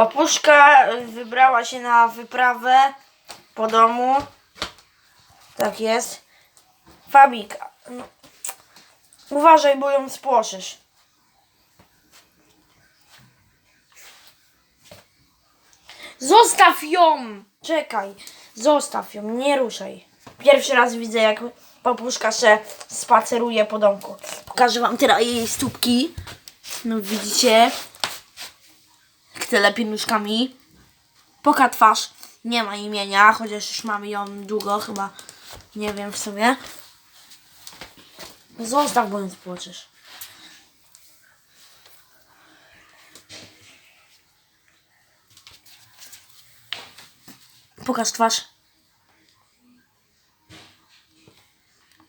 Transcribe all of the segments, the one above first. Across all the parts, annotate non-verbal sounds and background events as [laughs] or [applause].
Papuszka wybrała się na wyprawę po domu. Tak jest. Fabik, no, uważaj, bo ją spłoszysz. Zostaw ją! Czekaj, zostaw ją, nie ruszaj. Pierwszy raz widzę, jak papuszka się spaceruje po domku. Pokażę wam teraz jej stópki. No widzicie? Te lepiej nóżkami. Poka twarz. Nie ma imienia, chociaż już mamy ją długo, chyba nie wiem w sumie. Zostaw, bo ją spłoczysz. Pokaż twarz.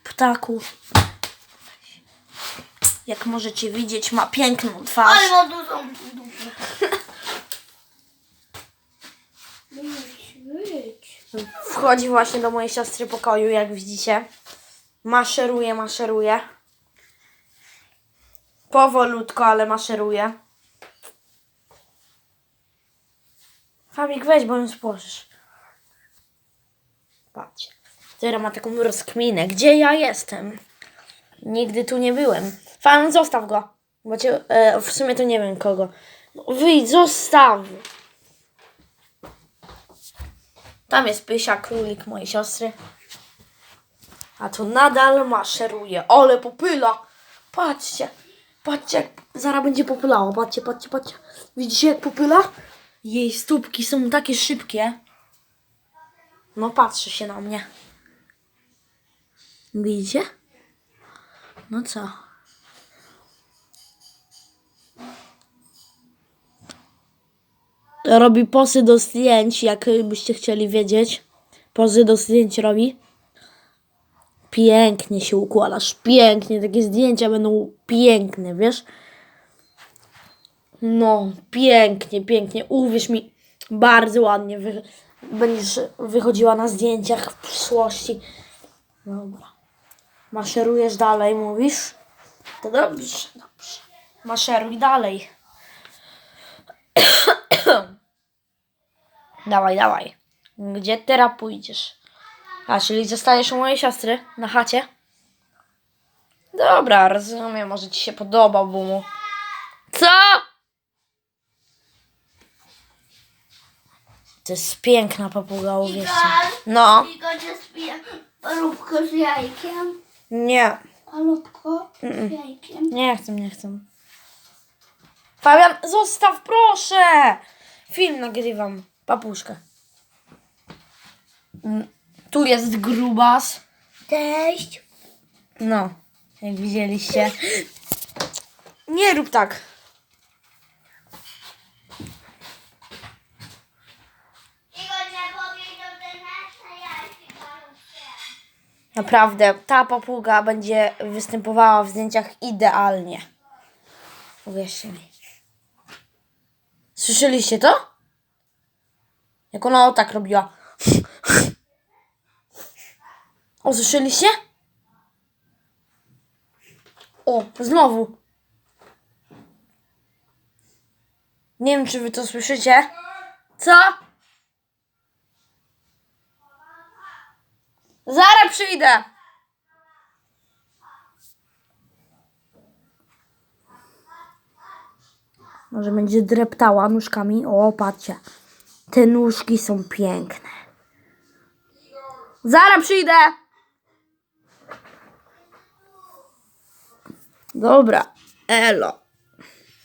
Ptaku. Jak możecie widzieć, ma piękną twarz. Ale ma dużą dupę. Wchodzi właśnie do mojej siostry pokoju, jak widzicie. Maszeruje, maszeruje. Powolutko, ale maszeruje. Fabik, weź, bo ją spłożysz. Patrzcie. Teraz ma taką rozkminę. Gdzie ja jestem? Nigdy tu nie byłem. Fan, zostaw go. Bo cię, e, w sumie to nie wiem kogo. Wyjdź, zostaw. Tam jest Pysia, królik mojej siostry. A tu nadal maszeruje. Ale popyla. Patrzcie. Patrzcie, jak zaraz będzie popylało. Patrzcie, patrzcie, patrzcie. Widzicie, jak popyla? Jej stópki są takie szybkie. No, patrzy się na mnie. Widzicie? No co? Robi posy do zdjęć, jak byście chcieli wiedzieć. Pozy do zdjęć robi. Pięknie się układasz, pięknie. Takie zdjęcia będą piękne, wiesz? No, pięknie, pięknie. Uwierz mi, bardzo ładnie wy, będziesz wychodziła na zdjęciach w przyszłości. Dobra. Maszerujesz dalej, mówisz? To dobrze, dobrze. Maszeruj dalej. Dawaj, dawaj. Gdzie teraz pójdziesz? A, czyli zostajesz u mojej siostry na chacie? Dobra, rozumiem, może ci się podoba, bo mu... Co? To jest piękna papuga, uwierzcie. No, Igor parówkę z jajkiem. nie, Parówko z jajkiem. nie chcę, nie chcę. Fabian, zostaw, proszę! Film nagrywam. Papuszkę. Mm, Tu jest grubas. Cześć. No, jak widzieliście. Nie rób tak. Igor. Naprawdę, ta papuga będzie występowała w zdjęciach idealnie. Uwierzcie mi. Słyszeliście to? Jak ona o tak robiła. [laughs] O, słyszeliście? O, znowu. Nie wiem, czy wy to słyszycie. Co? Zaraz przyjdę. Może będzie dreptała nóżkami. O, patrzcie. Te nóżki są piękne. Zaraz przyjdę. Dobra. Elo.